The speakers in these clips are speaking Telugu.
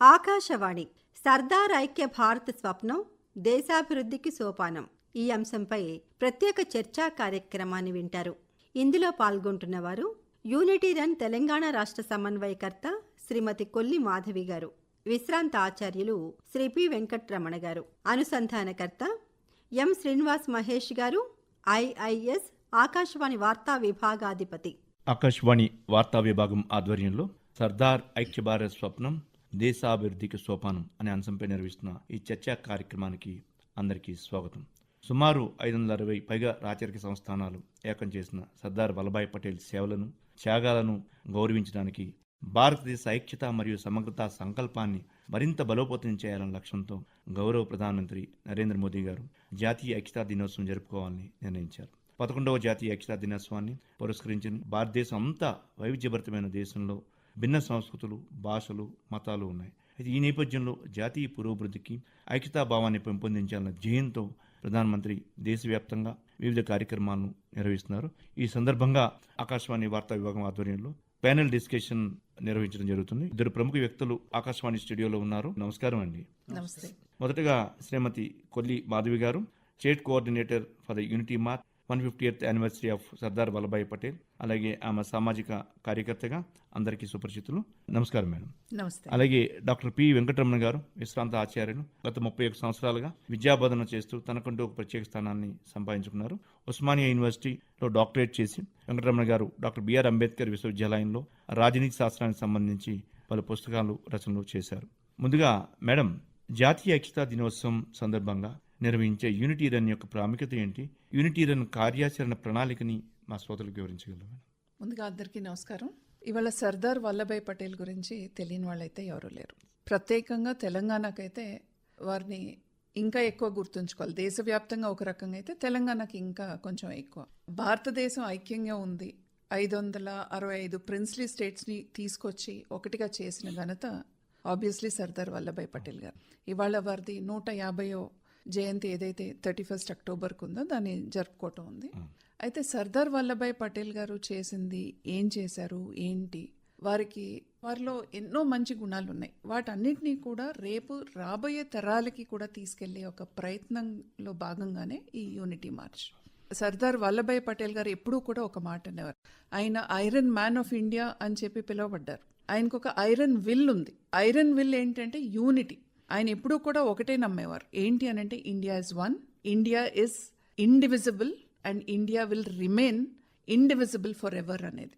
ఆకాశవాణి సర్దార్ ఐక్య భారత్ స్వప్నం దేశాభివృద్ధికి సోపానం. ఈ అంశంపై ప్రత్యేక చర్చా కార్యక్రమాన్ని వింటారు. ఇందులో పాల్గొంటున్నవారు యూనిటీ రన్ తెలంగాణ రాష్ట్ర సమన్వయకర్త శ్రీమతి కొల్లి మాధవి గారు విశ్రాంత ఆచార్యులు శ్రీ పి వెంకట్రమణ గారు అనుసంధానకర్త ఎం శ్రీనివాస్ మహేష్ గారు ఐఐఎస్ ఆకాశవాణి వార్తా విభాగాధిపతి. ఆకాశవాణి వార్తా విభాగం ఆధ్వర్యంలో సర్దార్ ఐక్య భారత్ స్వప్నం దేశాభివృద్ధికి సోపానం అనే అంశంపై నిర్వహిస్తున్న ఈ చర్చా కార్యక్రమానికి అందరికీ స్వాగతం. సుమారు ఐదు వందల అరవై పైగా రాచరిక సంస్థానాలు ఏకం చేసిన సర్దార్ వల్లభాయ్ పటేల్ సేవలను త్యాగాలను గౌరవించడానికి భారతదేశ ఐక్యత మరియు సమగ్రత సంకల్పాన్ని మరింత బలోపేతం చేయాలన్న లక్ష్యంతో గౌరవ ప్రధానమంత్రి నరేంద్ర మోదీ గారు జాతీయ ఐక్యతా దినోత్సవం జరుపుకోవాలని నిర్ణయించారు. పదకొండవ జాతీయ ఐక్యతా దినోత్సవాన్ని పురస్కరించిన భారతదేశం అంతా వైవిధ్యభరితమైన దేశంలో భిన్న సంస్కృతులు భాషలు మతాలు ఉన్నాయి. అయితే ఈ నేపథ్యంలో జాతీయ పురోభివృద్ధికి ఐక్యతా భావాన్ని పెంపొందించాలన్న ధ్యేయంతో ప్రధానమంత్రి దేశవ్యాప్తంగా వివిధ కార్యక్రమాలను నిర్వహిస్తున్నారు. ఈ సందర్భంగా ఆకాశవాణి వార్తా విభాగం ఆధ్వర్యంలో ప్యానెల్ డిస్కషన్ నిర్వహించడం జరుగుతుంది. ఇద్దరు ప్రముఖ వ్యక్తులు ఆకాశవాణి స్టూడియోలో ఉన్నారు. నమస్కారం అండి. నమస్తే. మొదటగా Shrimati Kolli Madhavi garu state coordinator for the unity march one fifty eighth anniversary of Sardar Vallabhbhai Patel అలాగే ఆమె సామాజిక కార్యకర్తగా అందరికీ సుపరిచితులు. నమస్కారం మేడం. నమస్తే. అలాగే డాక్టర్ పి వెంకటరమణ గారు విశ్రాంత ఆచార్యులు గత ముప్పై ఒక సంవత్సరాలుగా విద్యాబోధన చేస్తూ తనకంటూ ఒక ప్రత్యేక స్థానాన్ని సంపాదించుకున్నారు. ఉస్మానియా యూనివర్సిటీలో డాక్టరేట్ చేసి వెంకటరమణ గారు డాక్టర్ బిఆర్ అంబేద్కర్ విశ్వవిద్యాలయంలో రాజనీతి శాస్త్రానికి సంబంధించి పలు పుస్తకాలు రచనలు చేశారు. ముందుగా మేడం జాతీయ ఐక్యతా దినోత్సవం సందర్భంగా నిర్వహించే యూనిటీ రన్ యొక్క ప్రాముఖ్యత ఏంటి? యూనిటీ రన్ కార్యాచరణ ప్రణాళికని మా శ్రోతలకు వివరించగలరు ముందుగా అందరికీ నమస్కారం. ఇవాళ సర్దార్ వల్లభాయ్ పటేల్ గురించి తెలియని వాళ్ళైతే ఎవరూ లేరు. ప్రత్యేకంగా తెలంగాణకైతే వారిని ఇంకా ఎక్కువ గుర్తుంచుకోవాలి. దేశవ్యాప్తంగా ఒక రకంగా అయితే తెలంగాణకి ఇంకా కొంచెం ఎక్కువ. భారతదేశం ఐక్యంగా ఉంది. ఐదు వందల అరవై ఐదు ప్రిన్స్లీ స్టేట్స్ని తీసుకొచ్చి ఒకటిగా చేసిన ఘనత ఆబ్వియస్లీ సర్దార్ వల్లభాయ్ పటేల్ గారు. ఇవాళ వారిది నూట యాభైయో జయంతి ఏదైతే థర్టీ ఫస్ట్ అక్టోబర్కు ఉందో దాన్ని జరుపుకోవటం ఉంది. అయితే సర్దార్ వల్లభాయ్ పటేల్ గారు చేసింది ఏం చేశారు? ఏంటి? వారికి వారిలో ఎన్నో మంచి గుణాలు ఉన్నాయి వాటన్నిటినీ కూడా రేపు రాబోయే తరాలకి కూడా తీసుకెళ్ళే ఒక ప్రయత్నంలో భాగంగానే ఈ యూనిటీ మార్చ్. సర్దార్ వల్లభాయ్ పటేల్ గారు ఎప్పుడూ కూడా ఒక మాట అనేవారు. ఆయన ఐరన్ మ్యాన్ ఆఫ్ ఇండియా అని చెప్పి పిలువబడ్డారు. ఆయనకు ఒక ఐరన్ విల్ ఉంది. ఐరన్ విల్ ఏంటంటే యూనిటీ. ఆయన ఎప్పుడూ కూడా ఒకటే నమ్మేవారు. ఏంటి అని అంటే India is one India is indivisible and India will remain indivisible forever అనేది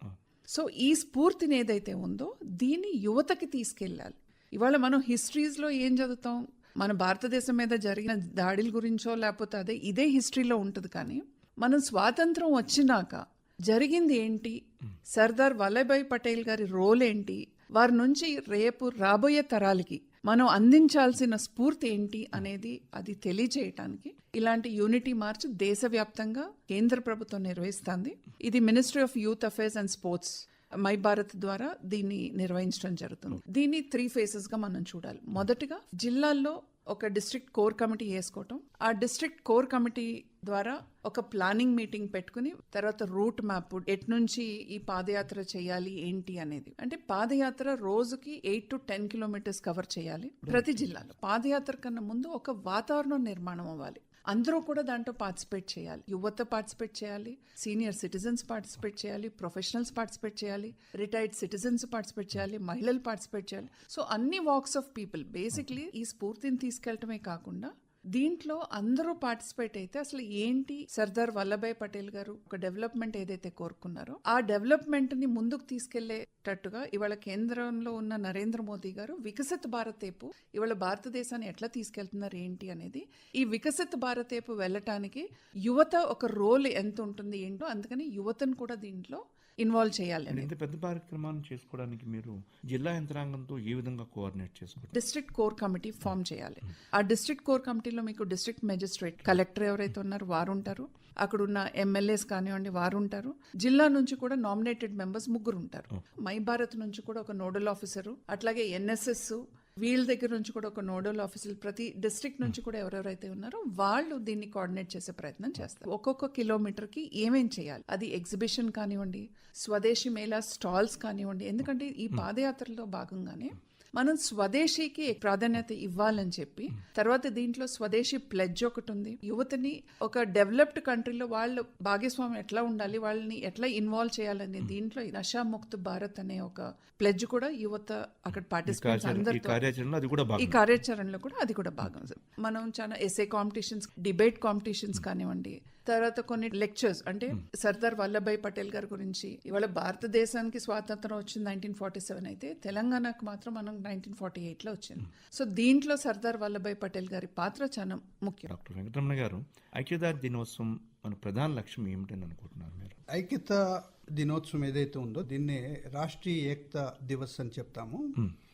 సో ఈ స్ఫూర్తిని ఏదైతే ఉందో దీన్ని యువతకి తీసుకెళ్ళాలి. ఇవాళ మనం హిస్టరీస్లో ఏం చదువుతాం? మన భారతదేశం మీద జరిగిన దాడుల గురించో లేకపోతే అదే ఇదే హిస్టరీలో ఉంటుంది కానీ మనం స్వాతంత్రం వచ్చినాక జరిగింది ఏంటి? సర్దార్ వల్లభాయ్ పటేల్ గారి రోల్ ఏంటి? వారి నుంచి రేపు రాబోయే తరాలకి మనం అందించాల్సిన స్ఫూర్తి ఏంటి అనేది అది తెలియజేయటానికి ఇలాంటి యూనిటీ మార్చ్ దేశవ్యాప్తంగా కేంద్ర ప్రభుత్వం నిర్వహిస్తుంది. ఇది ministry of youth affairs and sports my Bharat ద్వారా దీన్ని నిర్వహించడం జరుగుతుంది. దీన్ని త్రీ ఫేసెస్గా మనం చూడాలి. మొదటగా జిల్లాల్లో ఒక డిస్ట్రిక్ట్ కోర్ కమిటీ వేసుకోవటం. ఆ డిస్ట్రిక్ట్ కోర్ కమిటీ ద్వారా ఒక ప్లానింగ్ మీటింగ్ పెట్టుకుని తర్వాత రూట్ మ్యాప్ ఎటు నుంచి ఈ పాదయాత్ర చేయాలి ఏంటి అనేది. అంటే పాదయాత్ర రోజుకి eight to ten kilometres cover చేయాలి ప్రతి జిల్లాలో. పాదయాత్ర కన్నా ముందు ఒక వాతావరణం నిర్మాణం అవ్వాలి. అందరూ కూడా దాంట్లో పార్టిసిపేట్ చేయాలి. యువత పార్టిసిపేట్ చేయాలి. సీనియర్ సిటిజన్స్ పార్టిసిపేట్ చేయాలి. ప్రొఫెషనల్స్ పార్టిసిపేట్ చేయాలి. రిటైర్డ్ సిటిజన్స్ పార్టిసిపేట్ చేయాలి. మహిళలు పార్టిసిపేట్ చేయాలి. సో అన్ని వాక్స్ ఆఫ్ పీపుల్ బేసిక్లీ ఈ స్ఫూర్తిని తీసుకెళ్ళటమే కాకుండా దీంట్లో అందరూ పార్టిసిపేట్ అయితే అసలు ఏంటి సర్దార్ వల్లభాయ్ పటేల్ గారు ఒక డెవలప్మెంట్ ఏదైతే కోరుకున్నారో ఆ డెవలప్మెంట్ని ముందుకు తీసుకెళ్ళేటట్టుగా ఇవాళ కేంద్రంలో ఉన్న నరేంద్ర మోదీ గారు వికసిత్ భారత్ వైపు ఇవాళ భారతదేశాన్ని ఎట్లా తీసుకెళ్తున్నారు ఏంటి అనేది ఈ వికసిత్ భారత్ వైపు వెళ్ళటానికి యువత ఒక రోల్ ఎంత ఉంటుంది ఏంటో అందుకని యువతను కూడా దీంట్లో ఇన్వాల్వ్ చేయాలి ఇంత పెద్ద కార్యక్రమాన్ని చేసుకోవడానికి మీరు జిల్లా యంత్రాంగంతో ఏ విధంగా కోఆర్డినేట్ చేసుకుంటారు? డిస్ట్రిక్ట్ కోర్ కమిటీ ఫామ్ చేయాలి. ఆ డిస్ట్రిక్ట్ కోర్ కమిటీలో మీకు డిస్ట్రిక్ట్ మెజిస్ట్రేట్ కలెక్టర్ ఎవరైతే ఉన్నారో వారు ఉంటారు. అక్కడ ఉన్న ఎమ్మెల్యేస్ కానివ్వండి వారు ఉంటారు. జిల్లా నుంచి కూడా నామినేటెడ్ మెంబర్స్ ముగ్గురు ఉంటారు. మై భారత్ నుంచి కూడా ఒక నోడల్ ఆఫీసరు అట్లాగే ఎన్ఎస్ఎస్ వీళ్ళ దగ్గర నుంచి కూడా ఒక నోడల్ ఆఫీసర్ ప్రతి డిస్ట్రిక్ట్ నుంచి కూడా ఎవరెవరైతే ఉన్నారో వాళ్ళు దీన్ని కోఆర్డినేట్ చేసే ప్రయత్నం చేస్తారు. ఒక్కొక్క కిలోమీటర్కి ఏమేం చేయాలి? అది ఎగ్జిబిషన్ కానివ్వండి స్వదేశీ మేళా స్టాల్స్ కానివ్వండి ఎందుకంటే ఈ పాదయాత్రలో భాగంగానే మనం స్వదేశీకి ప్రాధాన్యత ఇవ్వాలని చెప్పి తర్వాత దీంట్లో స్వదేశీ ప్లెడ్జ్ ఒకటి ఉంది. యువతని ఒక డెవలప్డ్ కంట్రీలో వాళ్ళు భాగస్వామ్యం ఎట్లా ఉండాలి వాళ్ళని ఎట్లా ఇన్వాల్వ్ చేయాలని దీంట్లో నషాముక్త భారత్ అనే ఒక ప్లెడ్జ్ కూడా యువత అక్కడ పార్టిసిపేట్స్ అందరితో కార్యాచరణలో అది కూడా ఈ కార్యాచరణలో కూడా అది కూడా భాగం. మనం చాలా ఎస్ఏ కాంపిటీషన్స్ డిబేట్ కాంపిటీషన్స్ కానివ్వండి తర్వాత కొన్ని లెక్చర్స్ అంటే సర్దార్ వల్లభాయ్ పటేల్ గారి గురించి ఇవాళ భారతదేశానికి స్వాతంత్రం వచ్చింది నైన్టీన్ ఫార్టీ సెవెన్ అయితే తెలంగాణకు మాత్రం మనం నైన్టీన్ ఫార్టీ ఎయిట్లో వచ్చింది. సో దీంట్లో సర్దార్ వల్లభాయ్ పటేల్ గారి పాత్ర చాలా ముఖ్యం. డాక్టర్ వెంకటరమణ గారు ఐక్యదారి దినోత్సవం మన ప్రధాన లక్ష్యం ఏమిటని అనుకుంటున్నారు మీరు? ఐక్యత దినోత్సవం ఏదైతే ఉందో దీన్నే రాష్ట్రీయ ఏకతా దివస్ అని చెప్తాము.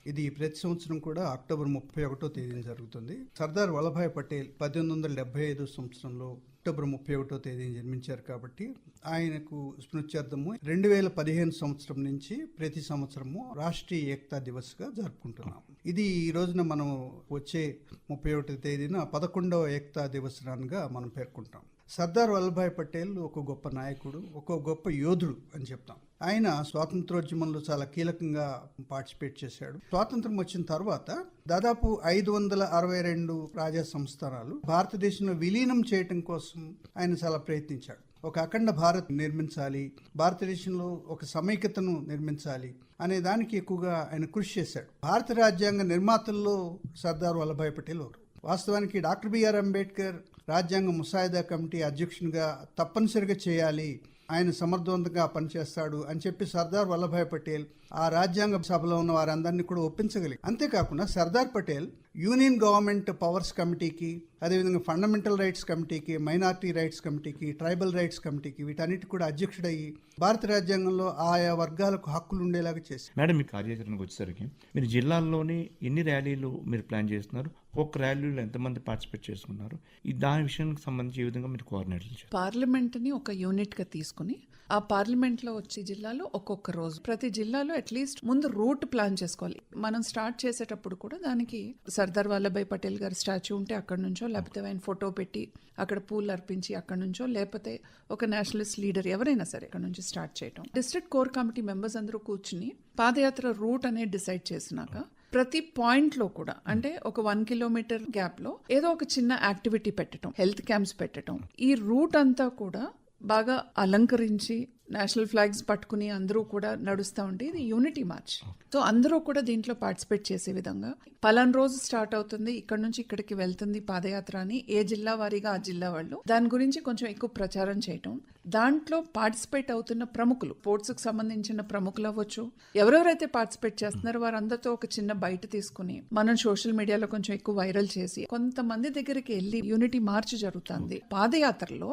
ఇది ప్రతి సంవత్సరం కూడా అక్టోబర్ ముప్పై ఒకటో తేదీన జరుగుతుంది. సర్దార్ వల్లభాయ్ పటేల్ పద్దెనిమిది వందల డెబ్బై ఐదు సంవత్సరంలో అక్టోబర్ ముప్పై ఒకటో తేదీని జన్మించారు కాబట్టి ఆయనకు స్మృత్యర్థము రెండు వేల పదిహేను సంవత్సరం నుంచి ప్రతి సంవత్సరము రాష్ట్రీయ ఏకతా దివస్గా జరుపుకుంటున్నాం. ఇది ఈ రోజున మనం వచ్చే ముప్పై ఒకటో తేదీన పదకొండవ ఏకతా దివసరాన్గా మనం పేర్కొంటాం. సర్దార్ వల్లభాయ్ పటేల్ ఒక గొప్ప నాయకుడు ఒక గొప్ప యోధుడు అని చెప్తాం. ఆయన స్వాతంత్రోద్యమంలో చాలా కీలకంగా పార్టిసిపేట్ చేశాడు. స్వాతంత్రం వచ్చిన తర్వాత దాదాపు ఐదు వందల అరవై రెండు రాజా సంస్థానాలు భారతదేశంలో విలీనం చేయటం కోసం ఆయన చాలా ప్రయత్నించాడు. ఒక అఖండ భారత్ నిర్మించాలి భారతదేశంలో ఒక సమైక్యతను నిర్మించాలి అనే దానికి ఎక్కువగా ఆయన కృషి చేశాడు. భారత రాజ్యాంగ నిర్మాతల్లో సర్దార్ వల్లభాయ్ పటేల్ ఒకరు. వాస్తవానికి డాక్టర్ బిఆర్ అంబేద్కర్ రాజ్యాంగ ముసాయిదా కమిటీ అధ్యక్షునిగా తప్పనిసరిగా చేయాలి ఆయన సమర్థవంతంగా పనిచేస్తాడు అని చెప్పి సర్దార్ వల్లభాయ్ పటేల్ ఆ రాజ్యాంగ సభలో ఉన్న వారందరినీ కూడా ఒప్పించగలిగి అంతేకాకుండా Sardar Patel union government powers కమిటీకి అదేవిధంగా ఫండమెంటల్ రైట్స్ కమిటీకి మైనారిటీ రైట్స్ కమిటీకి ట్రైబల్ రైట్స్ కమిటీకి వీటన్నిటి కూడా అధ్యక్షుడయ్యి భారత రాజ్యాంగంలో ఆయా వర్గాలకు హక్కులు ఉండేలాగా చేశారు. మేడం మీ కార్యాచరణకు వచ్చేసరికి మీరు జిల్లాల్లోని ఎన్ని ర్యాలీలు మీరు ప్లాన్ చేస్తున్నారు? ఒక్క ర్యాలీలో ఎంతమంది పార్టిసిపేట్ చేసుకున్నారు? ఈ దాని విషయానికి సంబంధించి ఏ విధంగా మీరు కోఆర్డినేట్ చేశారు? పార్లమెంట్ని ఒక యూనిట్గా తీసుకుని ఆ పార్లమెంట్లో వచ్చే జిల్లాలో ఒక్కొక్క రోజు. ప్రతి జిల్లాలో అట్లీస్ట్ ముందు రూట్ ప్లాన్ చేసుకోవాలి. మనం స్టార్ట్ చేసేటప్పుడు కూడా దానికి సర్దార్ వల్లభాయ్ పటేల్ గారి స్టాచ్యూ ఉంటే అక్కడ నుంచో లేకపోతే ఆయన ఫోటో పెట్టి అక్కడ పూలు అర్పించి అక్కడ నుంచో లేకపోతే ఒక నేషనలిస్ట్ లీడర్ ఎవరైనా సరే అక్కడ నుంచి స్టార్ట్ చేయటం. డిస్ట్రిక్ట్ కోర్ కమిటీ మెంబర్స్ అందరూ కూర్చుని పాదయాత్ర రూట్ అనేది డిసైడ్ చేసినాక ప్రతి పాయింట్లో కూడా అంటే ఒక వన్ కిలోమీటర్ గ్యాప్లో ఏదో ఒక చిన్న యాక్టివిటీ పెట్టడం హెల్త్ క్యాంప్స్ పెట్టడం ఈ రూట్ అంతా కూడా బాగా అలంకరించి నేషనల్ ఫ్లాగ్స్ పట్టుకుని అందరూ కూడా నడుస్తూ ఉంటే ఇది యూనిటీ మార్చ్. సో అందరూ కూడా దీంట్లో పార్టిసిపేట్ చేసే విధంగా. పలాన్ రోజు స్టార్ట్ అవుతుంది ఇక్కడ నుంచి ఇక్కడికి వెళ్తుంది పాదయాత్ర అని ఏ జిల్లా వారీగా ఆ జిల్లా వాళ్ళు. దాని గురించి కొంచెం ఎక్కువ ప్రచారం చేయటం. దాంట్లో పార్టిసిపేట్ అవుతున్న ప్రముఖులు స్పోర్ట్స్కి సంబంధించిన ప్రముఖులు అవ్వచ్చు. ఎవరెవరైతే పార్టిసిపేట్ చేస్తున్నారో వారందరితో ఒక చిన్న బయట తీసుకుని మనం సోషల్ మీడియాలో కొంచెం ఎక్కువ వైరల్ చేసి కొంతమంది దగ్గరికి వెళ్ళి యూనిటీ మార్చ్ జరుగుతుంది. పాదయాత్రలో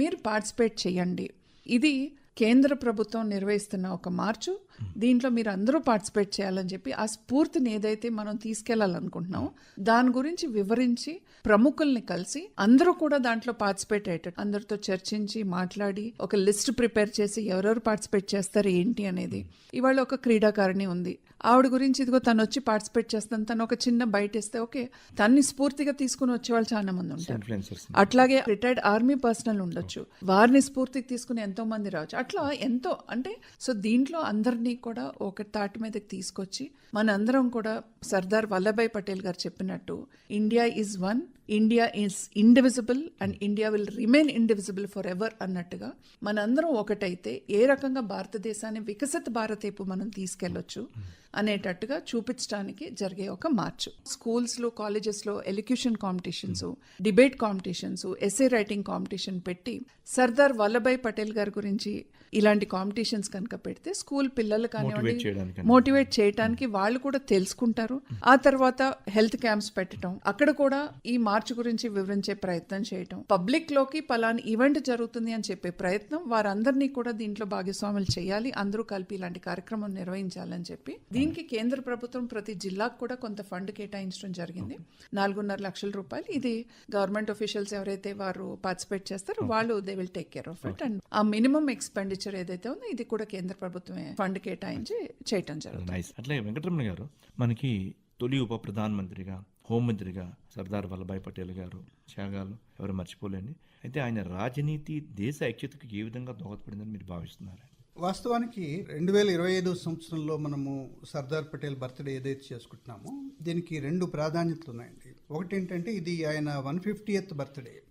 మీరు పార్టిసిపేట్ చేయండి. ఇది కేంద్ర ప్రభుత్వం నిర్వహిస్తున్న ఒక మార్చు దీంట్లో మీరు అందరూ పార్టిసిపేట్ చేయాలని చెప్పి ఆ స్ఫూర్తిని ఏదైతే మనం తీసుకెళ్ళాలనుకుంటున్నామో దాని గురించి వివరించి ప్రముఖుల్ని కలిసి అందరూ కూడా దాంట్లో పార్టిసిపేట్ అయ్యేటట్టు అందరితో చర్చించి మాట్లాడి ఒక లిస్ట్ ప్రిపేర్ చేసి ఎవరెవరు పార్టిసిపేట్ చేస్తారు ఏంటి అనేది. ఇవాళ ఒక క్రీడాకారిణి ఉంది. ఆవిడ గురించి ఇదిగో తను వచ్చి పార్టిసిపేట్ చేస్తాను. తను ఒక చిన్న బయట ఇస్తే ఓకే తన్ని స్ఫూర్తిగా తీసుకుని వచ్చే వాళ్ళు చాలా మంది ఉంటారు. అట్లాగే రిటైర్డ్ ఆర్మీ పర్సనల్ ఉండొచ్చు. వారిని స్ఫూర్తికి తీసుకుని ఎంతో మంది రావచ్చు. అట్లా ఎంతో అంటే సో దీంట్లో అందరినీ కూడా ఒక తాటి మీదకి తీసుకొచ్చి మనందరం కూడా సర్దార్ వల్లభాయ్ పటేల్ గారు చెప్పినట్టు India is one India is indivisible and India will remain indivisible forever అన్నట్టుగా మనందరం ఒకటైతే ఏ రకంగా భారతదేశాన్ని వికసిత భారతేపు మనం తీసుకెళ్ళొచ్చు అనేటట్టుగా చూపించడానికి జరిగే ఒక మార్చు. స్కూల్స్లో కాలేజెస్లో elocution competitions debate competitions essay writing competition పెట్టి సర్దార్ వల్లభాయ్ పటేల్ గారి గురించి ఇలాంటి కాంపిటీషన్స్ కనుక పెడితే స్కూల్ పిల్లలు కానివ్వండి మోటివేట్ చేయడానికి వాళ్ళు కూడా తెలుసుకుంటారు. ఆ తర్వాత హెల్త్ క్యాంప్స్ పెట్టడం అక్కడ కూడా ఈ మార్చ్ గురించి వివరించే ప్రయత్నం చేయటం. పబ్లిక్లోకి పలాని ఈవెంట్ జరుగుతుంది అని చెప్పే ప్రయత్నం వారందరినీ కూడా దీంట్లో భాగస్వాములు చేయాలి. అందరూ కలిపి ఇలాంటి కార్యక్రమం నిర్వహించాలని చెప్పి. దీనికి కేంద్ర ప్రభుత్వం ప్రతి జిల్లాకు కూడా కొంత ఫండ్ కేటాయించడం జరిగింది. నాలుగున్నర లక్షల రూపాయలు. ఇది గవర్నమెంట్ ఆఫీషియల్స్ ఎవరైతే వారు పార్టిసిపేట్ చేస్తారో వాళ్ళు they will take care of it. And ఆ మినిమం ఎక్స్పెండిచర్ ఏదైతే ఉందో ఇది కూడా కేంద్ర ప్రభుత్వమే ఫండ్ కేటాయించి చేయటం జరుగుతుంది. అట్లే వెంకటరమణ గారు మనకి తొలి ఉప ప్రధానమంత్రిగా హోంమంత్రిగా సర్దార్ వల్లభాయ్ పటేల్ గారు త్యాగాలు ఎవరు మర్చిపోలేండి. అయితే ఆయన రాజనీతి దేశ ఐక్యతకు ఏ విధంగా దోహదపడిందని మీరు భావిస్తున్నారు? వాస్తవానికి రెండు వేల ఇరవై ఐదు సంవత్సరంలో మనము సర్దార్ పటేల్ బర్త్డే ఏదైతే చేసుకుంటున్నామో దీనికి రెండు ప్రాధాన్యతలు ఉన్నాయండి. ఒకటి ఏంటంటే ఇది ఆయన వన్ ఫిఫ్టీయత్ బర్త్డే.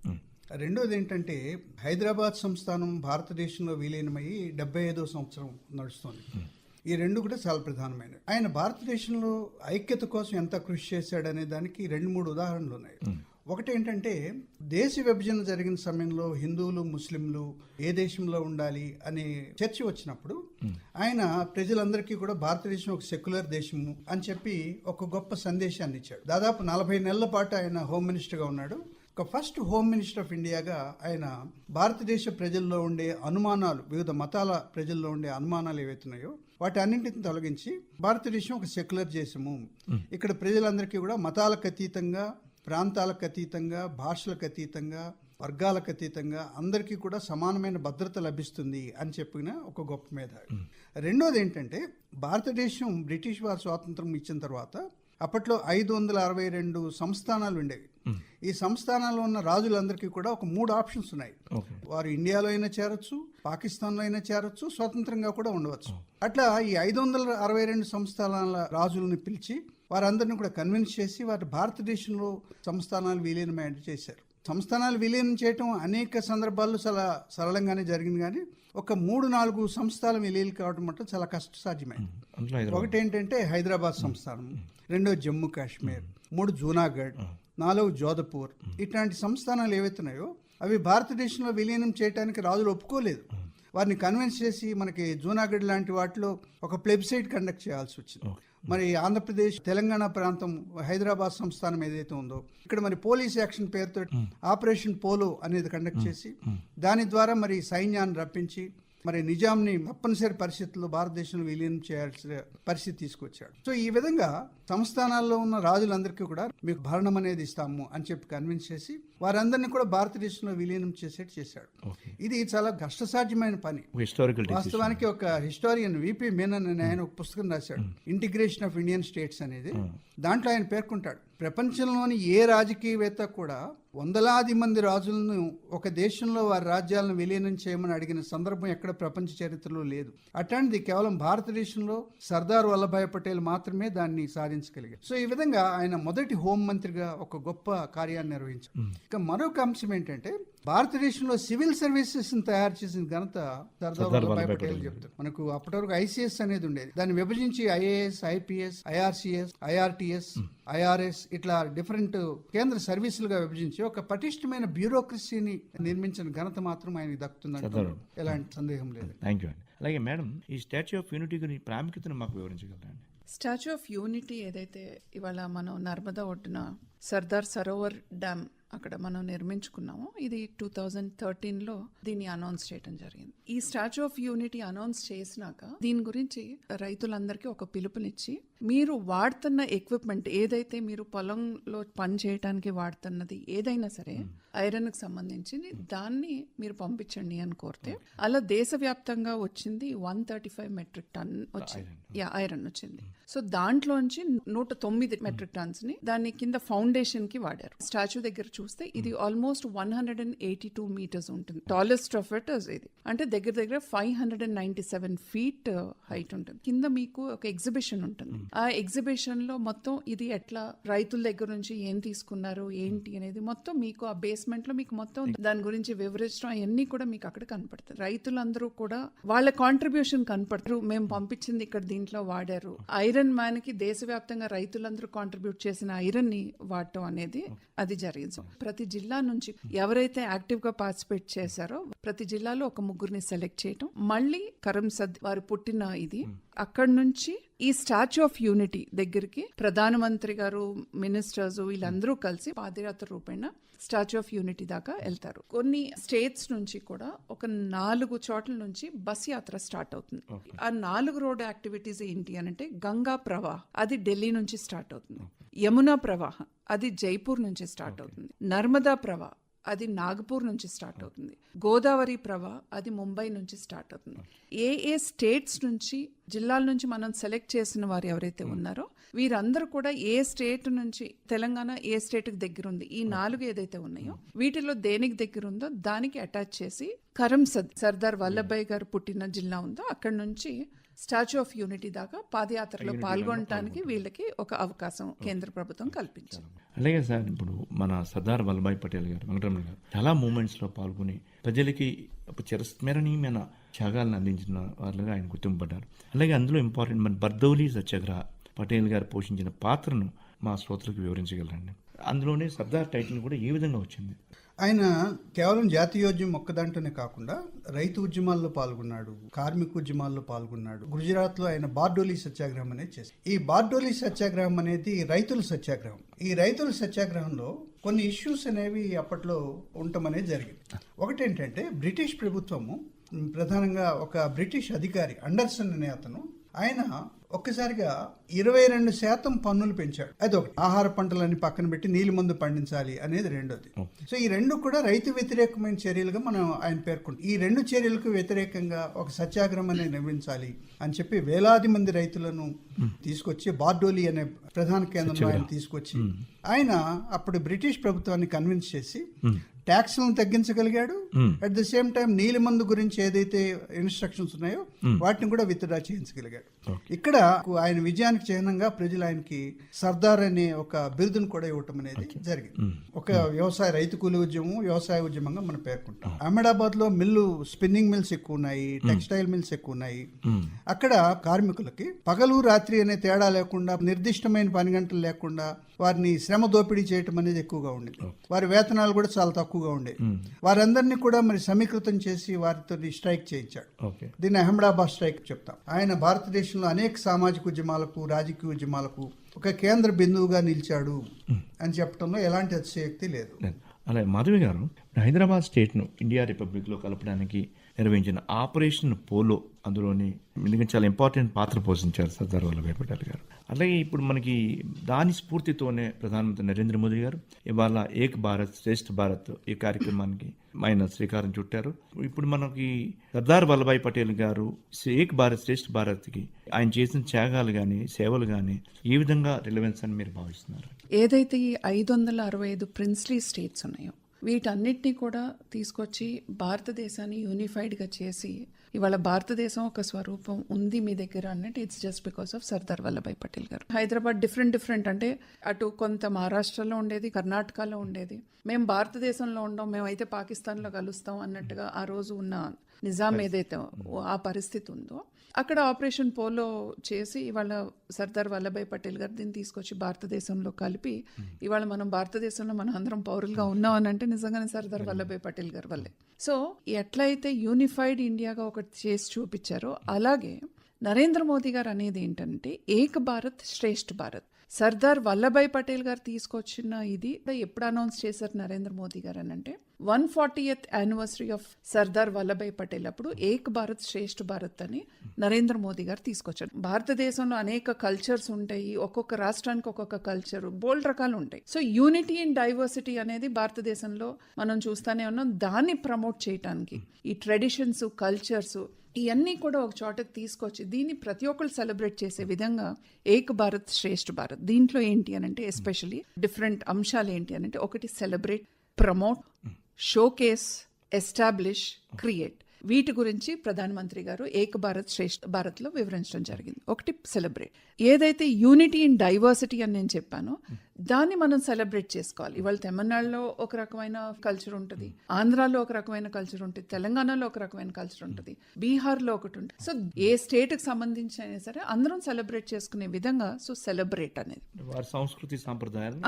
రెండోది ఏంటంటే హైదరాబాద్ సంస్థానం భారతదేశంలో విలీనమయ్యి డెబ్బై ఐదో సంవత్సరం నడుస్తుంది. ఈ రెండు కూడా చాలా ప్రధానమైనవి. ఆయన భారతదేశంలో ఐక్యత కోసం ఎంత కృషి చేశాడనే దానికి రెండు మూడు ఉదాహరణలు ఉన్నాయి. ఒకటి ఏంటంటే దేశ విభజన జరిగిన సమయంలో హిందువులు ముస్లింలు ఏ దేశంలో ఉండాలి అనే చర్చ వచ్చినప్పుడు ఆయన ప్రజలందరికీ కూడా భారతదేశం ఒక సెక్యులర్ దేశము అని చెప్పి ఒక గొప్ప సందేశాన్ని ఇచ్చాడు. దాదాపు నలభై నెలల పాటు ఆయన హోమ్ మినిస్టర్గా ఉన్నాడు. ఒక ఫస్ట్ హోమ్ మినిస్టర్ ఆఫ్ ఇండియాగా ఆయన భారతదేశ ప్రజల్లో ఉండే అనుమానాలు వివిధ మతాల ప్రజల్లో ఉండే అనుమానాలు ఏవైతున్నాయో వాటి అన్నింటిని తొలగించి భారతదేశం ఒక సెక్యులర్ దేశము. ఇక్కడ ప్రజలందరికీ కూడా మతాలకు అతీతంగా ప్రాంతాలకు అతీతంగా భాషలకు అతీతంగా వర్గాలకు అతీతంగా అందరికీ కూడా సమానమైన భద్రత లభిస్తుంది అని చెప్పిన ఒక గొప్ప మేధావి. రెండోది ఏంటంటే భారతదేశం బ్రిటిష్ వారు స్వాతంత్రం ఇచ్చిన తర్వాత అప్పట్లో ఐదు వందల అరవై రెండు సంస్థానాలు ఉండేవి. ఈ సంస్థానాల్లో ఉన్న రాజులందరికీ కూడా ఒక మూడు ఆప్షన్స్ ఉన్నాయి. వారు ఇండియాలో అయినా చేరొచ్చు పాకిస్తాన్లో అయినా చేరొచ్చు స్వతంత్రంగా కూడా ఉండవచ్చు. అట్లా ఈ ఐదు వందల అరవై రెండు సంస్థానాల రాజులను పిలిచి వారందరిని కూడా కన్విన్స్ చేసి వారు భారతదేశంలో సంస్థానాలు విలీనం చేశారు. సంస్థానాలు విలీనం చేయటం అనేక సందర్భాల్లో చాలా సరళంగానే జరిగింది కానీ ఒక మూడు నాలుగు సంస్థానం విలీనం కావడం మటుకు చాలా కష్టసాధ్యమైంది అందులో హైదరాబాద్. ఒకటి ఏంటంటే హైదరాబాద్ సంస్థానం రెండో జమ్మూ కాశ్మీర్ మూడు జూనాగఢ్ నాలుగు జోధపూర్ ఇట్లాంటి సంస్థానాలు ఏవైతున్నాయో అవి భారతదేశంలో విలీనం చేయడానికి రాజులు ఒప్పుకోలేదు. వారిని కన్విన్స్ చేసి మనకి జూనాగఢ్ లాంటి వాటిలో ఒక ప్లెబ్సైట్ కండక్ట్ చేయాల్సి వచ్చింది. మరి ఆంధ్రప్రదేశ్ తెలంగాణ ప్రాంతం హైదరాబాద్ సంస్థానం ఏదైతే ఉందో ఇక్కడ మరి పోలీస్ యాక్షన్ పేరుతో ఆపరేషన్ పోలో అనేది కండక్ట్ చేసి దాని ద్వారా మరి సైన్యాన్ని రప్పించి మరి నిజాంని తప్పనిసరి పరిస్థితుల్లో భారతదేశంలో విలీనం చేయాల్సిన పరిస్థితి తీసుకొచ్చాడు. సో ఈ విధంగా సంస్థానాల్లో ఉన్న రాజులందరికీ కూడా మీకు భరణం అనేది ఇస్తాము అని చెప్పి కన్విన్స్ చేసి వారందరినీ కూడా భారతదేశంలో విలీనం చేసేట్టు చేశాడు. ఇది చాలా కష్టసాధ్యమైన పని. హిస్టారికల్ వాస్తవానికి ఒక హిస్టారియన్ విపి మీనన్ అనే ఆయన ఒక పుస్తకం రాశాడు. ఇంటిగ్రేషన్ ఆఫ్ ఇండియన్ స్టేట్స్ అనేది. దాంట్లో ఆయన పేర్కొంటాడు. ప్రపంచంలోని ఏ రాజకీయవేత్త కూడా వందలాది మంది రాజులను ఒక దేశంలో వారి రాజ్యాలను విలీనం చేయమని అడిగిన సందర్భం ఎక్కడ ప్రపంచ చరిత్రలో లేదు. అట్లాంటిది కేవలం భారతదేశంలో సర్దార్ వల్లభాయ్ పటేల్ మాత్రమే దాన్ని సాధించగలిగారు సో ఈ విధంగా ఆయన మొదటి హోం మంత్రిగా ఒక గొప్ప కార్యాన్ని నిర్వహించారు ఇక మరొక అంశం ఏంటంటే భారతదేశంలో సివిల్ సర్వీసెస్ తయారు చేసిన ఘనత సర్దార్ వల్లభాయ్ పటేల్ చెప్తారు. మనకు అప్పటి వరకు ఐసీఎస్ అనేది ఉండేది. దాన్ని విభజించి IAS IPS IRCS IRTS IRS ఇట్లా డిఫరెంట్ కేంద్ర సర్వీసులుగా విభజించి ఒక పటిష్టమైన బ్యూరోక్రసీని నిర్మించిన ఘనత మాత్రం ఆయనకి దక్కుతుందంటే ఎలాంటి సందేహం లేదు. థ్యాంక్ యూ అండి అలాగే మేడం ఈ స్టాచ్యూ ఆఫ్ యూనిటీ గురించి ప్రాముఖ్యతను మాకు వివరించగలరా స్టాచ్యూ ఆఫ్ యూనిటీ ఏదైతే ఇవాళ మనం నర్మదా ఒడ్డున సర్దార్ సరోవర్ డ్యామ్ అక్కడ మనం నిర్మించుకున్నామో. ఇది టూ థౌజండ్ థర్టీన్లో దీన్ని అనౌన్స్ చేయడం జరిగింది. ఈ స్టాచ్యూ ఆఫ్ యూనిటీ అనౌన్స్ చేసినాక దీని గురించి రైతులందరికీ ఒక పిలుపునిచ్చి మీరు వాడుతున్న ఎక్విప్మెంట్ ఏదైతే మీరు పొలంలో పని చేయడానికి వాడుతున్నది ఏదైనా సరే ఐరన్కి సంబంధించి దాన్ని మీరు పంపించండి అని కోరితే అలా దేశవ్యాప్తంగా వచ్చింది one thirty five metric ton వచ్చింది యా ఐరన్ వచ్చింది. సో దాంట్లోంచి నూట తొమ్మిది మెట్రిక్ టన్స్ని దాన్ని కింద ఫౌండేషన్కి వాడారు. స్టాచ్యూ దగ్గర చూస్తే ఇది almost one hundred and eighty two metres ఉంటుంది టాలెస్ట్ ఆఫ్ ఇట్ ఇది. అంటే దగ్గర దగ్గర five hundred and ninety seven feet height ఉంటుంది. కింద మీకు ఒక ఎగ్జిబిషన్ ఉంటుంది. ఆ ఎగ్జిబిషన్లో మొత్తం ఇది ఎట్లా రైతుల దగ్గర నుంచి ఏం తీసుకున్నారు ఏంటి అనేది మొత్తం మీకు ఆ బేస్మెంట్లో మీకు మొత్తం దాని గురించి వివరించడం అవన్నీ కూడా మీకు అక్కడ కనపడుతుంది రైతులందరూ కూడా వాళ్ళ కాంట్రిబ్యూషన్ కనపడతారు. మేము పంపించింది ఇక్కడ దీంట్లో వాడారు. ఐరన్ మ్యాన్కి దేశవ్యాప్తంగా రైతులందరూ కాంట్రిబ్యూట్ చేసిన ఐరన్ని వాడటం అనేది అది జరిగింది. ప్రతి జిల్లా నుంచి ఎవరైతే యాక్టివ్గా పార్టిసిపేట్ చేశారో ప్రతి జిల్లాలో ఒక ముగ్గురిని సెలెక్ట్ చేయటం. మళ్ళీ కరంసద్ వారు పుట్టిన ఇది. అక్కడ నుంచి ఈ స్టాచ్యూ ఆఫ్ యూనిటీ దగ్గరికి ప్రధానమంత్రి గారు మినిస్టర్స్ వీళ్ళందరూ కలిసి పాదయాత్ర రూపేణ స్టాచ్యూ ఆఫ్ యూనిటీ దాకా వెళ్తారు. కొన్ని స్టేట్స్ నుంచి కూడా ఒక నాలుగు చోట్ల నుంచి బస్ యాత్ర స్టార్ట్ అవుతుంది. ఆ నాలుగు రోడ్ యాక్టివిటీస్ ఏంటి అని అంటే గంగా ప్రవాహ్. అది ఢిల్లీ నుంచి స్టార్ట్ అవుతుంది. యమునా ప్రవాహం అది జైపూర్ నుంచి స్టార్ట్ అవుతుంది. నర్మదా ప్రవాహ్ అది నాగపూర్ నుంచి స్టార్ట్ అవుతుంది. గోదావరి ప్రవా అది ముంబై నుంచి స్టార్ట్ అవుతుంది. ఏ ఏ స్టేట్స్ నుంచి జిల్లాల నుంచి మనం సెలెక్ట్ చేసిన వారు ఎవరైతే ఉన్నారో వీరందరూ కూడా ఏ స్టేట్ నుంచి తెలంగాణ ఏ స్టేట్కి దగ్గర ఉంది ఈ నాలుగు ఏదైతే ఉన్నాయో వీటిలో దేనికి దగ్గర ఉందో దానికి అటాచ్ చేసి కరంసద్ సర్దార్ వల్లభాయ్ గారు పుట్టిన జిల్లా ఉందో అక్కడ నుంచి స్టాచ్యూ ఆఫ్ యూనిటీ దాకా పాదయాత్రలో పాల్గొనడానికి వీళ్ళకి ఒక అవకాశం కేంద్ర ప్రభుత్వం కల్పించింది. అలాగే సార్ ఇప్పుడు మన సర్దార్ వల్లభాయ్ పటేల్ గారు వెంకటరమణ గారు చాలా మూమెంట్స్లో పాల్గొని ప్రజలకి చిరస్మరణీయమైన త్యాగాలను అందించిన వాళ్ళుగా ఆయన గుర్తింపబడ్డారు. అలాగే అందులో ఇంపార్టెంట్ మన బర్దౌలీ సత్యాగ్రహ పటేల్ గారు పోషించిన పాత్రను మా శ్రోతలకు వివరించగలరండి. అందులోనే సర్దార్ టైటిల్ కూడా ఏ విధంగా వచ్చింది. ఆయన కేవలం జాతీయోద్యమం ఒక్కదాంట్లోనే కాకుండా రైతు ఉద్యమాల్లో పాల్గొన్నాడు కార్మిక ఉద్యమాల్లో పాల్గొన్నాడు. గుజరాత్లో ఆయన బార్డోలీ సత్యాగ్రహం అనేది చేశారు. ఈ బార్డోలీ సత్యాగ్రహం అనేది రైతుల సత్యాగ్రహం. ఈ రైతుల సత్యాగ్రహంలో కొన్ని ఇష్యూస్ అనేవి అప్పట్లో ఉండటం అనేది జరిగింది. ఒకటి ఏంటంటే బ్రిటిష్ ప్రభుత్వము ప్రధానంగా ఒక బ్రిటిష్ అధికారి అండర్సన్ అనే అతను ఆయన ఒక్కసారిగా ఇరవై రెండు శాతం పన్నులు పెంచాడు. అది ఒకటి ఆహార పంటలని పక్కన పెట్టి నీళ్ళు మందు పండించాలి అనేది రెండోది. సో ఈ రెండు కూడా రైతు వ్యతిరేకమైన చర్యలుగా మనం ఆయన పేర్కొంటాం. ఈ రెండు చర్యలకు వ్యతిరేకంగా ఒక సత్యాగ్రహం అనేది నిర్మించాలి అని చెప్పి వేలాది మంది రైతులను తీసుకొచ్చి బార్డోలి అనే ప్రధాన కేంద్రంలో ఆయన తీసుకొచ్చి ఆయన అప్పుడు బ్రిటిష్ ప్రభుత్వాన్ని కన్విన్స్ చేసి ట్యాక్స్లను తగ్గించగలిగాడు. అట్ ద సేమ్ టైం నీలి మందు గురించి ఏదైతే ఇన్స్ట్రక్షన్స్ ఉన్నాయో వాటిని కూడా విత్డ్రా చేయించగలిగాడు. ఇక్కడ ఆయన విజయానికి చిహ్నంగా ప్రజలు ఆయనకి సర్దార్ అనే ఒక బిరుదును కూడా ఇవ్వటం అనేది జరిగింది. ఒక వ్యవసాయ రైతు కూలి ఉద్యమం వ్యవసాయ ఉద్యమంగా మనం పేర్కొంటాం. అహ్మదాబాద్లో మిల్లు స్పిన్నింగ్ మిల్స్ ఎక్కువ ఉన్నాయి టెక్స్టైల్ మిల్స్ ఎక్కువ ఉన్నాయి. అక్కడ కార్మికులకి పగలు రాత్రి అనే తేడా లేకుండా నిర్దిష్టమైన పని గంటలు లేకుండా వారిని శ్రమ దోపిడీ చేయటం అనేది ఎక్కువగా ఉండేది. వారి వేతనాలు కూడా చాలా తక్కువగా ఉండేవి. వారందరినీ కూడా మరి సమీకృతం చేసి వారితో స్ట్రైక్ చేయించాడు. దీన్ని అహ్మదాబాద్ స్ట్రైక్ చెప్తాం. ఆయన భారతదేశంలో అనేక సామాజిక ఉద్యమాలకు రాజకీయ ఉద్యమాలకు ఒక కేంద్ర బిందువుగా నిలిచాడు అని చెప్పడంలో ఎలాంటి అతిశయోక్తి లేదు. అలాగే మాధవి గారు హైదరాబాద్ స్టేట్ను ఇండియా రిపబ్లిక్లో కలపడానికి నిర్వహించిన ఆపరేషన్ పోలో అందులోని ఎందుకంటే చాలా ఇంపార్టెంట్ పాత్ర పోషించారు సర్దార్ వల్లభాయ్ పటేల్ గారు. అలాగే ఇప్పుడు మనకి దాని స్ఫూర్తితోనే ప్రధానమంత్రి నరేంద్ర మోదీ గారు ఇవాళ ఏక్ భారత్ శ్రేష్ఠ భారత్ ఈ కార్యక్రమానికి ఆయన శ్రీకారం చుట్టారు. ఇప్పుడు మనకి సర్దార్ వల్లభాయ్ పటేల్ గారు ఏక్ భారత్ శ్రేష్ఠ భారత్కి ఆయన చేసిన త్యాగాలు కానీ సేవలు కానీ ఏ విధంగా రిలవెన్స్ అని మీరు భావిస్తున్నారు? ఏదైతే ఈ ఐదు వందల అరవై ఐదు ప్రిన్స్లీ స్టేట్స్ ఉన్నాయో వీటన్నిటినీ కూడా తీసుకొచ్చి భారతదేశాన్ని యూనిఫైడ్గా చేసి ఇవాళ భారతదేశం ఒక స్వరూపం ఉంది మీ దగ్గర అన్నట్టు it's just because of Sardar Vallabhbhai Patel garu. Hyderabad different different అంటే అటు కొంత మహారాష్ట్రలో ఉండేది కర్ణాటకలో ఉండేది. మేము భారతదేశంలో ఉండం మేమైతే పాకిస్తాన్లో కలుస్తాం అన్నట్టుగా ఆ రోజు ఉన్న నిజాం ఏదైతే ఆ పరిస్థితి ఉందో అక్కడ ఆపరేషన్ పోలో చేసి ఇవాళ సర్దార్ వల్లభాయ్ పటేల్ గారు దీన్ని తీసుకొచ్చి భారతదేశంలో కలిపి ఇవాళ మనం భారతదేశంలో మనం అందరం పౌరులుగా ఉన్నాం అని అంటే నిజంగానే సర్దార్ వల్లభాయ్ పటేల్ గారి వల్లే. సో ఎట్లయితే యూనిఫైడ్ ఇండియాగా ఒకటి చేసి చూపించారో అలాగే నరేంద్ర మోదీ గారు అనేది ఏంటంటే ఏక్ భారత్ శ్రేష్ఠ భారత్. సర్దార్ వల్లభాయ్ పటేల్ గారు తీసుకొచ్చిన ఇది ఎప్పుడు అనౌన్స్ చేశారు నరేంద్ర మోదీ గారు అని అంటే one forty eighth anniversary of Sardar Vallabhbhai Patel అప్పుడు ఏక్ భారత్ శ్రేష్ఠ భారత్ అని నరేంద్ర మోదీ గారు తీసుకొచ్చారు. భారతదేశంలో అనేక కల్చర్స్ ఉంటాయి ఒక్కొక్క రాష్ట్రానికి ఒక్కొక్క కల్చర్ బోల్డ్ రకాలు ఉంటాయి. సో యూనిటీ అండ్ డైవర్సిటీ అనేది భారతదేశంలో మనం చూస్తానే ఉన్నాం. దాన్ని ప్రమోట్ చేయటానికి ఈ ట్రెడిషన్స్ కల్చర్స్ ఇవన్నీ కూడా ఒక చోటకి తీసుకొచ్చి దీన్ని ప్రతి ఒక్కరు సెలబ్రేట్ చేసే విధంగా ఏక్ భారత్ శ్రేష్ఠ భారత్ దీంట్లో ఏంటి అని అంటే ఎస్పెషలీ డిఫరెంట్ అంశాలు ఏంటి అని అంటే ఒకటి celebrate promote showcase establish create వీటి గురించి ప్రధానమంత్రి గారు ఏక్ భారత్ శ్రేష్ఠ భారత్లో వివరించడం జరిగింది. ఒకటి సెలబ్రేట్ ఏదైతే యూనిటీ ఇన్ డైవర్సిటీ అని నేను చెప్పానో దాన్ని మనం సెలబ్రేట్ చేసుకోవాలి. ఇవాళ తమిళనాడులో ఒక రకమైన కల్చర్ ఉంటుంది. ఆంధ్రాలో ఒక రకమైన కల్చర్ ఉంటుంది. తెలంగాణలో ఒక రకమైన కల్చర్ ఉంటుంది. బీహార్లో ఒకటి ఉంటుంది. సో ఏ స్టేట్కి సంబంధించి అయినా సరే అందరం సెలబ్రేట్ చేసుకునే విధంగా సో సెలబ్రేట్ అనేది. సంస్కృతి సాంప్రదాయాలు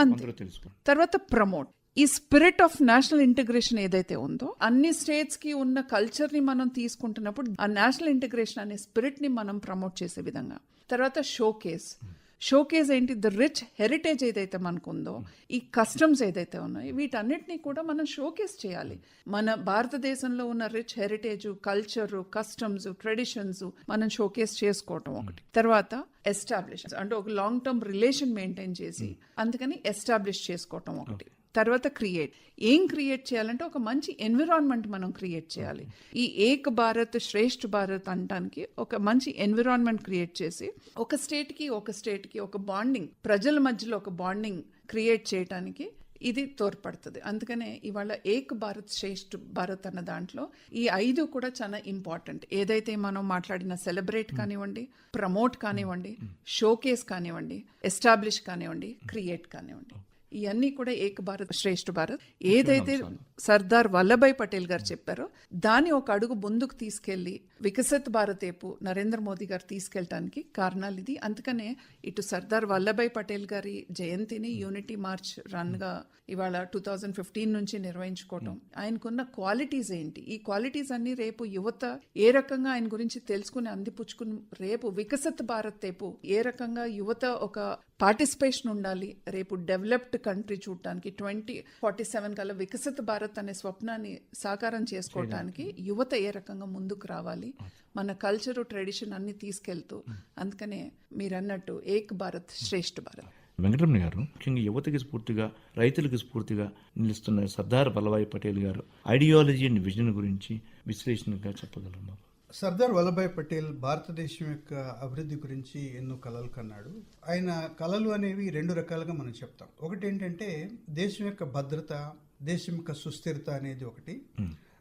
తర్వాత ప్రమోట్ ఈ స్పిరిట్ ఆఫ్ నేషనల్ ఇంటిగ్రేషన్ ఏదైతే ఉందో అన్ని స్టేట్స్కి ఉన్న కల్చర్ని మనం తీసుకుంటున్నప్పుడు ఆ నేషనల్ ఇంటిగ్రేషన్ అనే స్పిరిట్ని మనం ప్రమోట్ చేసే విధంగా. తర్వాత షోకేస్ షోకేజ్ ఏంటి? ద రిచ్ హెరిటేజ్ ఏదైతే మనకు ఉందో ఈ కస్టమ్స్ ఏదైతే ఉన్నాయో వీటన్నిటిని కూడా మనం షోకేస్ చేయాలి. మన భారతదేశంలో ఉన్న rich heritage culture customs traditions మనం షోకేస్ చేసుకోవటం ఒకటి. తర్వాత ఎస్టాబ్లిష్ అంటే ఒక లాంగ్ టర్మ్ రిలేషన్ మెయింటైన్ చేసి అందుకని ఎస్టాబ్లిష్ చేసుకోవటం ఒకటి. తర్వాత క్రియేట్. ఏం క్రియేట్ చేయాలంటే ఒక మంచి ఎన్విరాన్మెంట్ మనం క్రియేట్ చేయాలి. ఈ ఏక్ భారత్ శ్రేష్ఠ భారత్ అనటానికి ఒక మంచి ఎన్విరాన్మెంట్ క్రియేట్ చేసి ఒక స్టేట్కి ఒక స్టేట్కి ఒక బాండింగ్ ప్రజల మధ్యలో ఒక బాండింగ్ క్రియేట్ చేయటానికి ఇది తోడ్పడుతుంది. అందుకనే ఇవాళ ఏక్ భారత్ శ్రేష్ఠ భారత్ అన్న దాంట్లో ఈ ఐదు కూడా చాలా ఇంపార్టెంట్. ఏదైతే మనం మాట్లాడిన సెలబ్రేట్ కానివ్వండి ప్రమోట్ కానివ్వండి షోకేస్ కానివ్వండి ఎస్టాబ్లిష్ కానివ్వండి క్రియేట్ కానివ్వండి. ఇవన్నీ కూడా ఏక్ భారత్ శ్రేష్ఠ భారత్. ఏదైతే సర్దార్ వల్లభాయ్ పటేల్ గారు చెప్పారో దాన్ని ఒక అడుగు ముందుకు తీసుకెళ్ళి వికసిత్ భారత్ ఏపు నరేంద్ర మోదీ గారు తీసుకెళ్ళటానికి కారణాలు ఇది. అందుకనే ఇటు సర్దార్ వల్లభాయ్ పటేల్ గారి జయంతిని యూనిటీ మార్చ్ రన్గా ఇవాళ టూ థౌజండ్ ఫిఫ్టీన్ నుంచి నిర్వహించుకోవటం. ఆయనకున్న క్వాలిటీస్ ఏంటి? ఈ క్వాలిటీస్ అన్ని రేపు యువత ఏ రకంగా ఆయన గురించి తెలుసుకుని అందిపుచ్చుకుని రేపు వికసిత్ భారత్ రేపు ఏ రకంగా యువత ఒక పార్టిసిపేషన్ ఉండాలి. రేపు డెవలప్డ్ కంట్రీ చూడటానికి ట్వంటీ ఫార్టీ సెవెన్ కల్లా వికసిత భారత్ అనే స్వప్నాన్ని సాకారం చేసుకోవటానికి యువత ఏ రకంగా ముందుకు రావాలి? మన కల్చరు ట్రెడిషన్ అన్ని తీసుకెళ్తూ అందుకనే మీరు అన్నట్టు ఏక్ భారత్ శ్రేష్ఠ భారత్. వెంకటరమణ గారు ముఖ్యంగా యువతకి స్ఫూర్తిగా రైతులకు స్ఫూర్తిగా నిలుస్తున్న సర్దార్ వల్లభాయ్ పటేల్ గారు ఐడియాలజీ అండ్ విజన్ గురించి విశ్లేషణగా చెప్పగలరు మాకు. సర్దార్ వల్లభాయ్ పటేల్ భారతదేశం యొక్క అభివృద్ధి గురించి ఎన్నో కలలు కన్నాడు. ఆయన కలలు అనేవి రెండు రకాలుగా మనం చెప్తాం. ఒకటి ఏంటంటే దేశం యొక్క భద్రత దేశం యొక్క సుస్థిరత అనేది ఒకటి.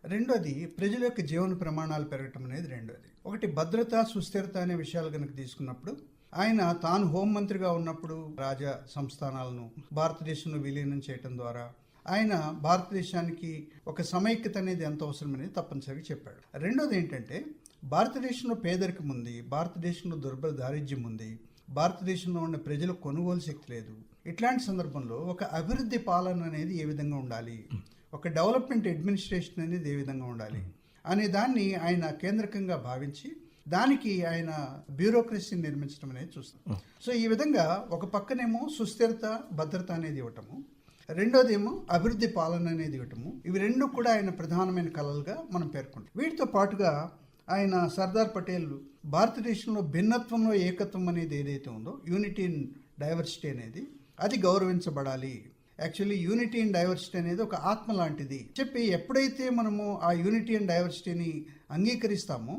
రెండోది ప్రజల యొక్క జీవన ప్రమాణాలు పెరగటం అనేది రెండోది. ఒకటి భద్రత సుస్థిరత అనే విషయాలు కనుక తీసుకున్నప్పుడు ఆయన తాను హోంమంత్రిగా ఉన్నప్పుడు రాజా సంస్థానాలను భారతదేశంలో విలీనం చేయటం ద్వారా ఆయన భారతదేశానికి ఒక సమైక్యత అనేది ఎంత అవసరం అనేది తప్పనిసరిగా చెప్పాడు. రెండోది ఏంటంటే భారతదేశంలో పేదరికం ఉంది భారతదేశంలో దుర్బల దారిద్ర్యం ఉంది భారతదేశంలో ఉన్న ప్రజల కొనుగోలు శక్తి లేదు. ఇట్లాంటి సందర్భంలో ఒక అభివృద్ధి పాలన అనేది ఏ విధంగా ఉండాలి? ఒక డెవలప్మెంట్ అడ్మినిస్ట్రేషన్ అనేది ఏ విధంగా ఉండాలి? అనే దాన్ని ఆయన కేంద్రకంగా భావించి దానికి ఆయన బ్యూరోక్రసీని నిర్మించడం అనేది చూస్తాం. సో ఈ విధంగా ఒక పక్కనేమో సుస్థిరత భద్రత అనేది ఇవ్వటము రెండోదేమో అభివృద్ధి పాలన అనేది ఇవ్వటము ఇవి రెండు కూడా ఆయన ప్రధానమైన కళలుగా మనం పేర్కొంటాం. వీటితో పాటుగా ఆయన సర్దార్ పటేల్ భారతదేశంలో భిన్నత్వంలో ఏకత్వం అనేది ఏదైతే ఉందో యూనిటీ ఇన్ డైవర్సిటీ అనేది అది గౌరవించబడాలి. యాక్చువల్లీ యూనిటీ అండ్ డైవర్సిటీ అనేది ఒక ఆత్మ లాంటిది. చెప్పి ఎప్పుడైతే మనము ఆ యూనిటీ అండ్ డైవర్సిటీని అంగీకరిస్తామో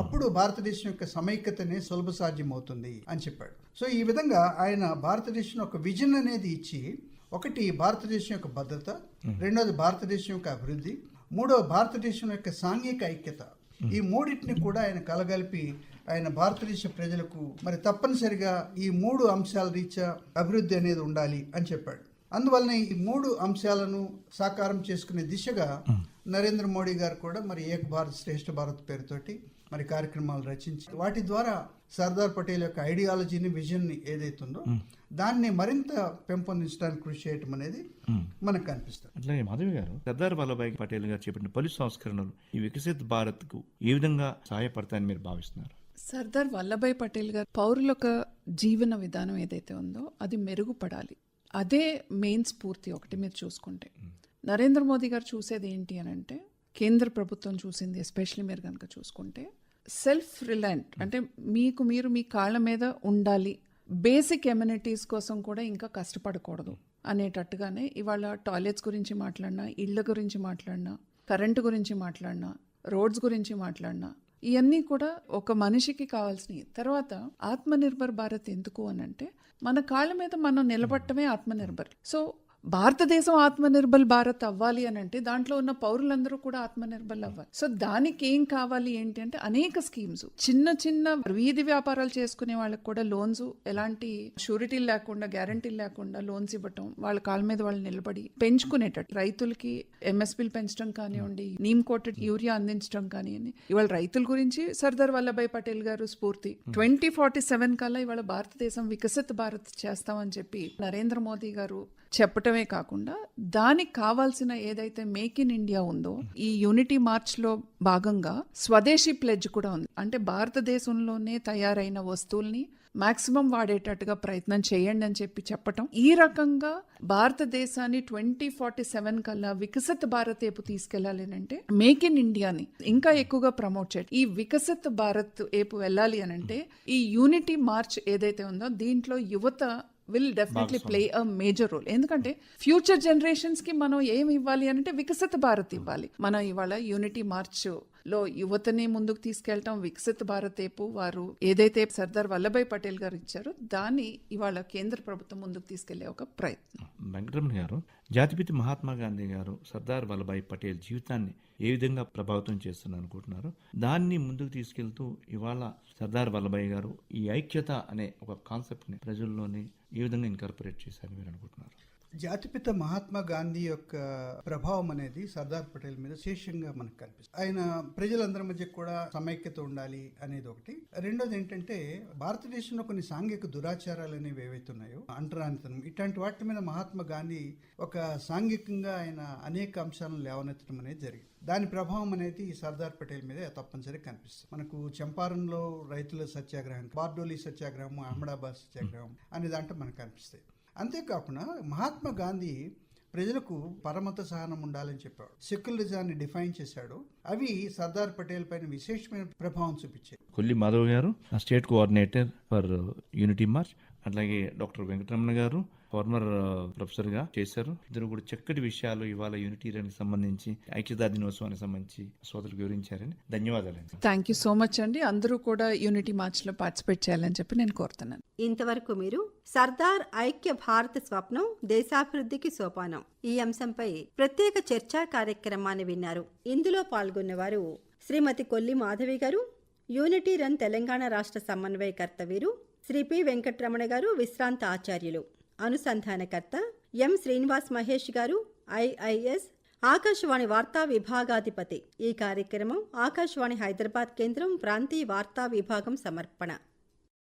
అప్పుడు భారతదేశం యొక్క సమైక్యతనే సులభ సాధ్యం అవుతుంది అని చెప్పాడు. సో ఈ విధంగా ఆయన భారతదేశం ఒక విజన్ అనేది ఇచ్చి ఒకటి భారతదేశం యొక్క భద్రత రెండోది భారతదేశం యొక్క అభివృద్ధి మూడో భారతదేశం యొక్క సాంఘిక ఐక్యత. ఈ మూడింటిని కూడా ఆయన కలగలిపి ఆయన భారతదేశ ప్రజలకు మరి తప్పనిసరిగా ఈ మూడు అంశాల రీత్యా అభివృద్ధి అనేది ఉండాలి అని చెప్పాడు. అందువలన ఈ మూడు అంశాలను సాకారం చేసుకునే దిశగా నరేంద్ర మోడీ గారు కూడా మరి ఏక్ భారత్ శ్రేష్ఠ భారత్ పేరుతోటి మరి కార్యక్రమాలు రచించి వాటి ద్వారా సర్దార్ పటేల్ యొక్క ఐడియాలజీని విజన్ని ఏదైతుందో దాన్ని మరింత పెంపొందించడానికి కృషి చేయటం అనేది మనకు కనిపిస్తుంది. అట్లాగే మాధవి గారు సర్దార్ వల్లభాయ్ పటేల్ గారు చేపట్టిన పలు సంస్కరణలు ఈ వికసిత్ భారత్కు ఏ విధంగా సహాయపడతాయని మీరు భావిస్తున్నారు? సర్దార్ వల్లభాయ్ పటేల్ గారు పౌరుల జీవన విధానం ఏదైతే ఉందో అది మెరుగుపడాలి. అదే మెయిన్ స్ఫూర్తి ఒకటి మీరు చూసుకుంటే. నరేంద్ర మోదీ గారు చూసేది ఏంటి అని అంటే కేంద్ర ప్రభుత్వం చూసింది ఎస్పెషల్లీ మీరు కనుక చూసుకుంటే సెల్ఫ్ రిలయంట్ అంటే మీకు మీరు మీ కాళ్ళ మీద ఉండాలి. బేసిక్ ఎమ్యూనిటీస్ కోసం కూడా ఇంకా కష్టపడకూడదు అనేటట్టుగానే ఇవాళ టాయిలెట్స్ గురించి మాట్లాడినా ఇళ్ళ గురించి మాట్లాడినా కరెంటు గురించి మాట్లాడినా రోడ్స్ గురించి మాట్లాడినా ఇవన్నీ కూడా ఒక మనిషికి కావాల్సినవి తర్వాత ఆత్మనిర్భర్ భారత్ ఎందుకు అని అంటే మన కాళ్ళ మీద మనం నిలబడటమే ఆత్మనిర్భర్. సో భారతదేశం ఆత్మనిర్భర్ భారత్ అవ్వాలి అని అంటే దాంట్లో ఉన్న పౌరులందరూ కూడా ఆత్మనిర్భర్ అవ్వాలి. సో దానికి ఏం కావాలి ఏంటి అంటే అనేక స్కీమ్స్. చిన్న చిన్న వీధి వ్యాపారాలు చేసుకునే వాళ్ళకి కూడా లోన్స్ ఎలాంటి షూరిటీలు లేకుండా గ్యారంటీలు లేకుండా లోన్స్ ఇవ్వటం వాళ్ళ కాళ్ళ మీద వాళ్ళు నిలబడి పెంచుకునేటట్టు. రైతులకి ఎంఎస్పీలు పెంచడం కానివ్వండి నీమ్ కోటెడ్ యూరియా అందించడం కానివ్వండి. ఇవాళ రైతుల గురించి సర్దార్ వల్లభాయ్ పటేల్ గారు స్ఫూర్తి. ట్వంటీ ఫార్టీ సెవెన్ కల్లా ఇవాళ భారతదేశం వికసిత్ భారత్ చేస్తామని చెప్పి నరేంద్ర మోదీ గారు చేయడమే కాకుండా దానికి కావాల్సిన ఏదైతే మేక్ ఇన్ ఇండియా ఉందో ఈ యూనిటీ మార్చ్లో భాగంగా స్వదేశీ ప్లెడ్జ్ కూడా ఉంది. అంటే భారతదేశంలోనే తయారైన వస్తువుల్ని మాక్సిమం వాడేటట్టుగా ప్రయత్నం చేయండి అని చెప్పి చెప్పటం. ఈ రకంగా భారతదేశాన్ని ట్వంటీ ఫార్టీ సెవెన్ కల్లా వికసిత్ భారత్ ఏపు తీసుకెళ్ళాలి అని అంటే మేక్ ఇన్ ఇండియాని ఇంకా ఎక్కువగా ప్రమోట్ చేయాలి ఈ వికసిత్ భారత్ ఏపు వెళ్ళాలి అని అంటే ఈ యూనిటీ మార్చ్ ఏదైతే ఉందో దీంట్లో యువత will definitely play a major role ఎందుకంటే ఫ్యూచర్ జనరేషన్స్కి మనం ఏం ఇవ్వాలి అంటే వికసిత భారత్ ఇవ్వాలి. మనం ఇవాళ యూనిటీ మార్చ్లో యువతని ముందుకు తీసుకెళ్ళటం వికసిత భారత్ ఏపు వారు ఏదైతే సర్దార్ వల్లభాయ్ పటేల్ గారు ఇచ్చారో దాన్ని ఇవాళ కేంద్ర ప్రభుత్వం ముందుకు తీసుకెళ్ళే ఒక ప్రయత్నం. వెంకటరమణ గారు జాతిపిత మహాత్మా గాంధీ గారు సర్దార్ వల్లభాయ్ పటేల్ జీవితాన్ని ఏ విధంగా ప్రభావితం చేస్తున్నారు అనుకుంటున్నారు? దాన్ని ముందుకు తీసుకెళ్తూ ఇవాళ సర్దార్ వల్లభాయ్ గారు ఈ ఐక్యత అనే ఒక కాన్సెప్ట్ని ప్రజల్లోని ఏ విధంగా ఇన్కార్పొరేట్ చేశారని మీరు అనుకుంటున్నారు? జాతిపిత మహాత్మా గాంధీ యొక్క ప్రభావం అనేది సర్దార్ పటేల్ మీద శేషంగా మనకు కనిపిస్తుంది. ఆయన ప్రజలందరి మధ్య కూడా సమైక్యత ఉండాలి అనేది ఒకటి. రెండోది ఏంటంటే భారతదేశంలో కొన్ని సాంఘిక దురాచారాలు అనేవి ఏవైతే ఉన్నాయో అంటరానితనం ఇట్లాంటి వాటి మీద మహాత్మా గాంధీ ఒక సాంఘికంగా ఆయన అనేక అంశాలను లేవనెత్తడం అనేది జరిగింది. దాని ప్రభావం అనేది ఈ సర్దార్ పటేల్ మీద తప్పనిసరిగా కనిపిస్తుంది. మనకు చంపారణలో రైతుల సత్యాగ్రహం బార్డోలీ సత్యాగ్రహం అహ్మదాబాద్ సత్యాగ్రహం అనే దాంట్లో మనకు కనిపిస్తాయి. అంతేకాకుండా మహాత్మా గాంధీ ప్రజలకు పరమత సహనం ఉండాలని చెప్పాడు. సెక్యులరిజాన్ని డిఫైన్ చేశాడు. అవి సర్దార్ పటేల్ పైన విశేషమైన ప్రభావం చూపించాయి. Kolli Madhav garu state coordinator for unity march అట్లాగే డాక్టర్ వెంకటరమణ గారు ఫార్మర్ ప్రొఫెసర్గా చేశారు. ఇద్దరు కూడా చక్కటి విషయాలు ఇవాళ యూనిటీ కి సంబంధించి ఐక్యతా దినోత్సవానికి సంబంధించి సోదరులకు వివరించారని ధన్యవాదాలు థ్యాంక్ యూ సో మచ్ అండి. అందరూ కూడా యూనిటీ మార్చ్లో పార్టిసిపేట్ చేయాలని చెప్పి నేను కోరుతున్నాను. ఇంతవరకు మీరు సర్దార్ ఐక్య భారత్ స్వప్నం దేశాభివృద్ధికి సోపానం ఈ అంశంపై ప్రత్యేక చర్చా కార్యక్రమాన్ని విన్నారు. ఇందులో పాల్గొన్నవారు శ్రీమతి కొల్లి మాధవి గారు యూనిటీ రన్ తెలంగాణ రాష్ట్ర సమన్వయకర్త వీరు శ్రీ పి వెంకటరమణ గారు విశ్రాంత ఆచార్యులు. అనుసంధానకర్త ఎం శ్రీనివాస్ మహేష్ గారు ఐఐఎస్ ఆకాశవాణి వార్తా విభాగాధిపతి. ఈ కార్యక్రమం ఆకాశవాణి హైదరాబాద్ కేంద్రం ప్రాంతీయ వార్తా విభాగం సమర్పణ.